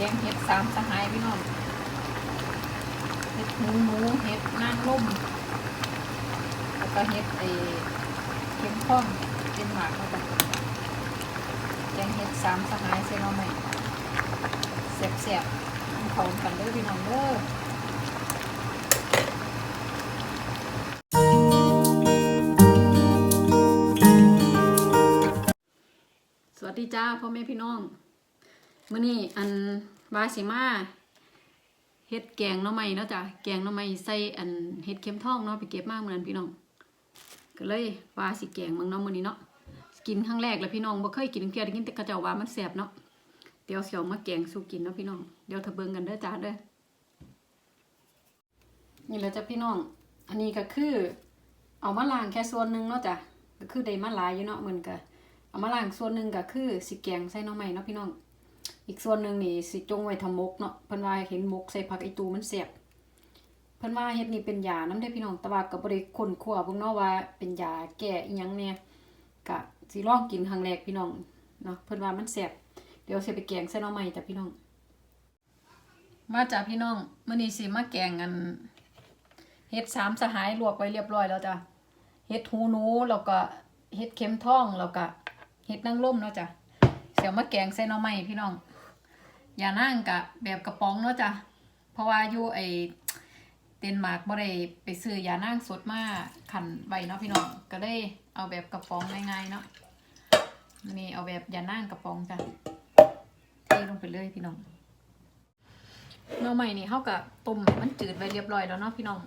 แกงเห็ดสามสหายพี่น้องเห็ดหมูหมูเห็ดนางร่มแล้วก็เห็ดไอเข็มข้องเป็นหมากมาจากแกงเห็ดสามสหายเซนเอาไหมเสียบๆมันเขากันเด้อพี่น้องเด้อสวัสดีจ้าพ่อแม่พี่น้อง มื้อนี้อันวาสิมาเฮ็ดแกงน่อไม้เนาะจ้ะแกงน่อไม้ใส่อันเฮ็ดเข็มทองเนาะไปเก็บมาเหมือนพี่น้องก็เลยว่าสิแกงมืองเนาะมื้อนี้เนาะกินครั้งแรกแล้วพี่น้องบ่เคยกินเพียได้กินแต่กระเจ้าว่ามันแซ่บเนาะเดี๋ยวเสิเอามาแกงสู่กินเนาะพี่น้องเดี๋ยวถ้าเบิ่งกันเด้อจ้าเด้อนี่แหละจ้ะพี่น้อง อันนี้ก็คือ เอามาล้างแค่ส่วนหนึ่งเนาะจ้ะก็คือได้มาหลายอยู่เนาะเหมือนกันเอามาล้างส่วนหนึ่งก็คือสิแกงใส่น้องใหม่เนาะพี่น้อง อีกส่วนหนึ่งนี่สิจงไว้ทำมกเนาะเพิ่นว่าเห็นมกใส่ผักไอตูมันแซ่บเพิ่นว่าเฮ็ดนี่เป็นยานํได้พี่น้องต่ว่าก็บ่ได้ค้นคว้าเบิ่งเนาะว่าเป็นยาแก้อีหยังแหน่ยก็สิลองกินครั้งแรกพี่น้องเนาะเพิ่นว่ามันแซ่บเดี๋ยวสิไปแกงใส่หน้องใหม่จ้ะพี่น้อง มาจ้ะพี่น้องมื้อนี้สิมาแกงอันเฮ็ดสามสหายลวกไว้เรียบร้อยแล้วจ้ะเฮ็ดหูหนูแล้วก็เฮ็ดเข็มทองแล้วก็เห็ดนางร่มเนาะจ้ะเสียวมาแกงใส่หน่อไม้พี่น้อง ย่านั่งกะแบบกระป๋องเนาะจ้ะเพราะว่าอยู่ไอเดนมาร์กบ่ได้ไปซื้อยานั่งสดมาขันใบเนาะพี่น้องก็ได้เอาแบบกระป๋องง่ายๆเนาะนี่เอาแบบยานั่งกระป๋องจ้ะเทลงไปเลยพี่น้องหน่อไม้นี่เฮากับต้มมันจืดไว้เรียบร้อยแล้วเนาะพี่น้อง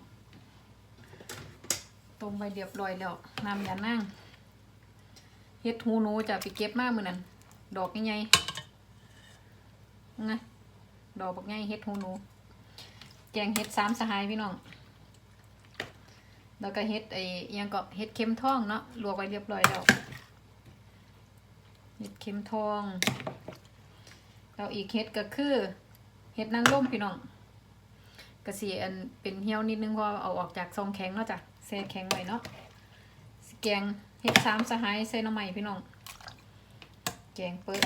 ต้มไว้เรียบร้อยแล้วน้ำยานั่งเฮ็ดหูหนูจะไปเก็บมากมือนั้นดอกใหญ่ๆ ไงดอกบักใหญ่เฮ็ดหูหนูแกงเฮ็ดสามสหายพี่น้อง แล้วก็เฮ็ดไอ้อิหยังก็เฮ็ดเข็มทองเนาะลวกไว้เรียบร้อยแล้วเฮ็ดเข็มทองแล้วอีกเฮ็ดก็คือเฮ็ดนางร่มพี่น้องก็สิอันเป็นเหี่ยวนิดนึงเพราะเอาออกจากซองแข็งเนาะจ้ะแช่แข็งไว้เนาะแกงเฮ็ดสามสหายใส่หน้ำใหม่พี่น้อง แกงเปิด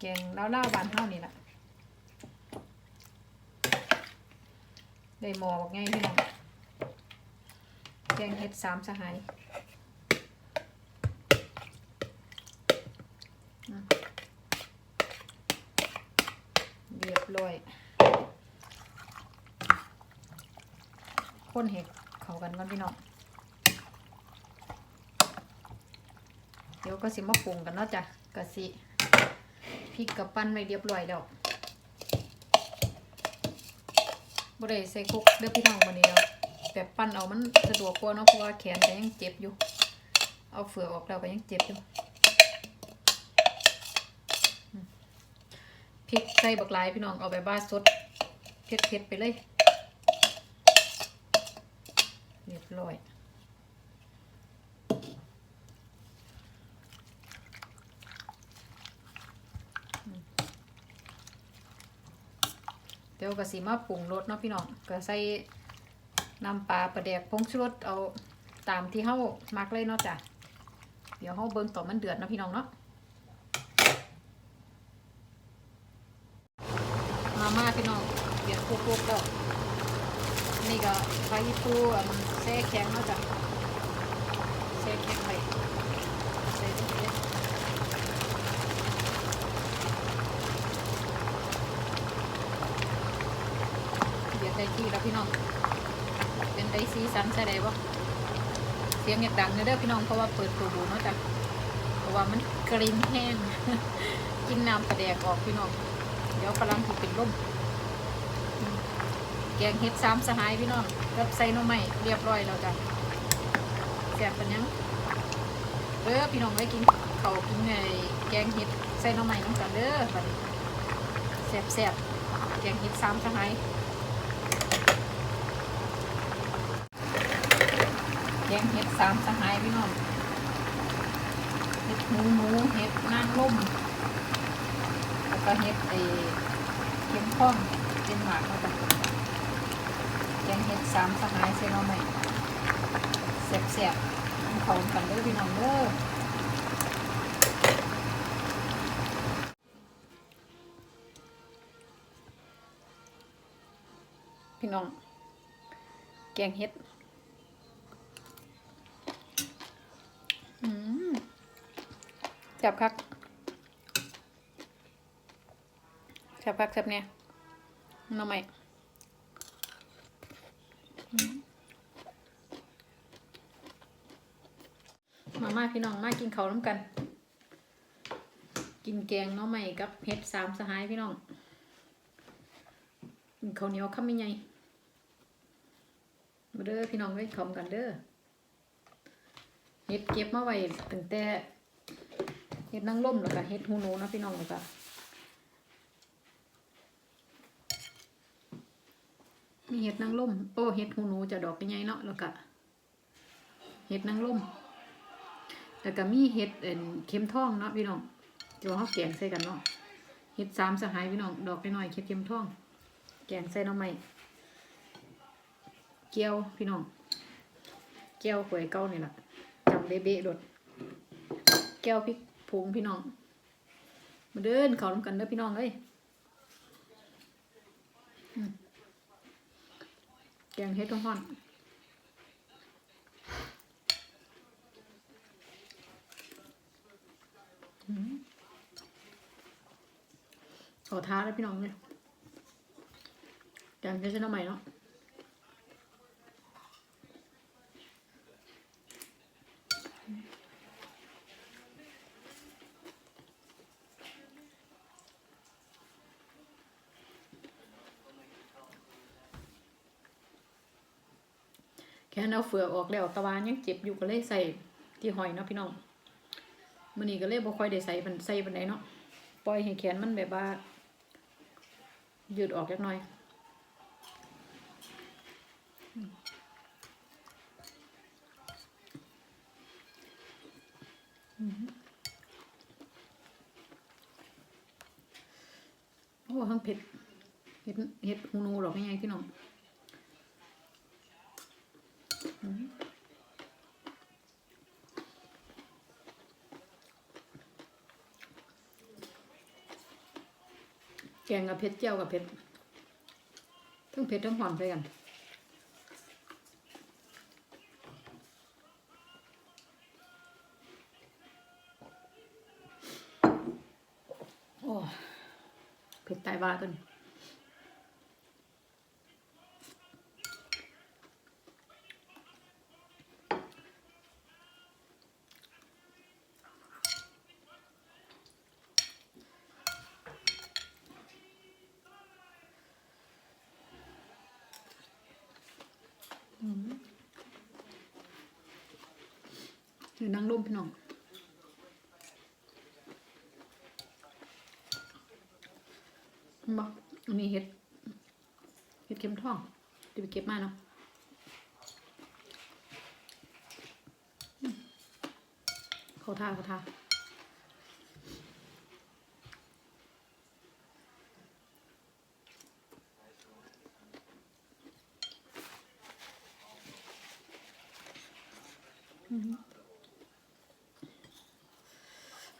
แกงเล่าเล่าบานเท่านี่แหละได้หมอบอกไงพี่น้องแกงเฮ็ดสามสหายเรียบร้อยคนเห็ดเข้ากันก่อนพี่น้องเดี๋ยวก็สิมาปรุงกันเนาะจ้ะก็สิ ริกกับปั้นไว้เรียบร้อยแล้วบ่ได้ใส่คุกเด้อพี่น้องมื้อนี้เนาะแบบปั้นเอามันสะดวกกว่าเนาะเพราะว่าแขนก็ยังเจ็บอยู่ เอาเฟือกออกแล้วก็ยังเจ็บอยู่พริกใส่บักลายพี่น้องเอาแบบว่าสดเผ็ดๆไปเลย เรียบร้อย เดี๋ยว ก็สิมาปรุงรสเนาะพี่น้องก็ใส่น้ำปลาปลาแดกผงชูรสเอาตามที่เฮามักเลยเนาะจ้ะเดี๋ยวเฮาเบิ่งต่อมันเดือดเนาะพี่น้องเนาะมาม่าพี่น้องเดือดปุ๊บๆแล้วนี่ก็ไฟฟูอะมันแช่แข็งเนาะจ้ะแช่แข็งไว้ใส่ลงไปเลย เดี๋ยวได้ที่ แล้วพี่น้อง เป็นได้สีสันใช่ไหมบ่เสียงอยากดังเด้อพี่น้องเพราะว่าเปิดตัวดูเนาะจ้ะเพราะว่ามันกลิ่นแห้งกินน้ำกระแดกออกพี่น้อง เดี๋ยวกำลังถูกเป็นลมอืมแกงเห็ดสามสหายพี่น้องกับใส่น่อไม้เรียบร้อยแล้วจ้ะแซ่บปันยังเออพี่น้องไว้กินเขากินไงแกงเห็ดใส่น่อไม้น้องกันเด้อบัดแซ่บแซ่บแกงเห็ดสามสหาย แกงเห็ดสามสหายพี่น้องเห็ดหมูหมูเห็ดนางล่มแล้วก็เห็ดไอเข็มข้องเป็นหมากเขาจะแกงเห็ดสามสหายเซนอใหม่เสียบเส็นเขงกันเด้อพี่น้องเด้อพี่น้อง แกงเห็ด จับคักจับคักจับเนี่ยน้ำใหม่มาม่าพี่น้องมากินเขาน้ำกัน กินแกงน้องใหม่กับเห็ดสามสหายพี่น้องกินข้าวเหนียวคำไม่ใหญ่มาเด้อพี่น้องไว้ขอมกันเด้อเห็ดเก็บมาไว้ตั้งแต่ เห็ดนางร่มแล้วก็เห็ดหูหนูนะพี่น้องแล้วก็มีเห็ดนางร่มโอ้เห็ดหูหนูจะดอกใหญ่เนาะแล้วก็เห็ดนางร่มแล้วก็มีเห็ดเอ็นเข็มทองเนาะพี่น้องเดี๋ยวเขาแกงใส่กันเนาะเห็ดสามสหายพี่น้องดอกน้อยเข็ดเข็มทอง แกงใส่หน้ำไม้เกี๊ยวพี่น้องเกี๊ยวหวยเก้านี่แหละจำเบ๊ะๆโดดแก้วพริก ผงพี่น้อง มาเดินเขาทำกันเด้อพี่น้องเอ้ยแกงเฮ็ดต้องฮ้อนขอท้าเลยพี่น้องเลยแกงเฮ็ดเส้นหน้ำใหม่เนาะ แค่เอาเฟือกออกแล้วตะวันยังเจ็บอยู่ก็เลยใส่ที่หอยเนาะพี่น้องมื้อนี้ก็เลยบ่ค่อยได้ใส่มันใส่ปานใดเนาะปล่อยให้แขนมันแบบว่ายืดออกเล็กน้อยโอ้ทั้งเผ็ดเห็ดเห็ดหูหนูหรอกไงพี่น้องอืม แกงกับเผ็ดเจียวกับเผ็ดทั้งเผ็ดทั้งหอมไปกันโอ้เผ็ดตายบ้าตัวนี้ หรือนั่งร่มพี่น้องบอกอันนี้เห็ด เห็ดเข็มทองเดี๋ยวไปเก็บมาเนาะเขาทาเขาทา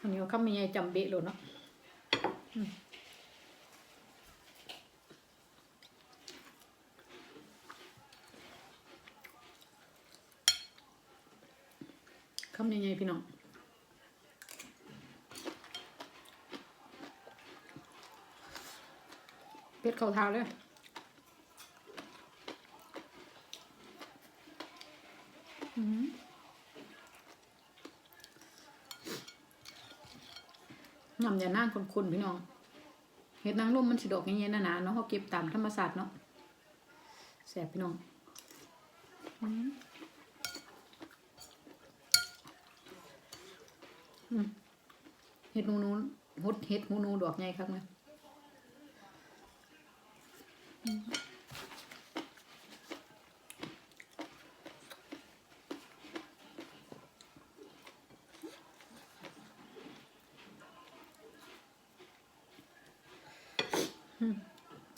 อันนี้ก็มีไงจำเบะเลยเนาะคำยังไงพี่น้องเป็ดเข่าเท้าเลยอืม ยำยาน่างคนๆพี่น้องเห็ดนางร่มมันสิดอกเงี้ยๆหนาๆเนาะเขาเก็บตามธรรมศาสตร์เนาะแสบพี่น้องเห็ดหูนูหดเห็ดหูนูดอกใหญ่ครับเนี่ย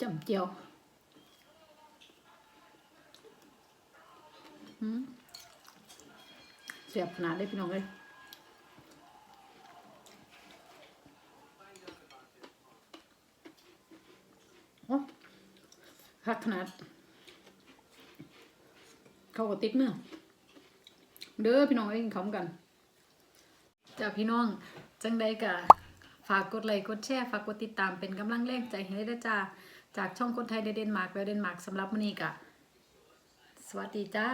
จำเจียวเสียบขนาดเลยพี่น้องเลยโอ้คักขนาด เขาก็ติดมือเด้อพี่น้องเอ้ยกินข้าวกันจ้าพี่น้อง จังใดกะากกดไลค์กดแชร์ฝากกดติดตามเป็นกำลังแรงใจให้ได้จ้าจากช่องคนไทยในเดนมาร์กและเดนมาร์กสำหรับมื้อนี้กะสวัสดีจ้า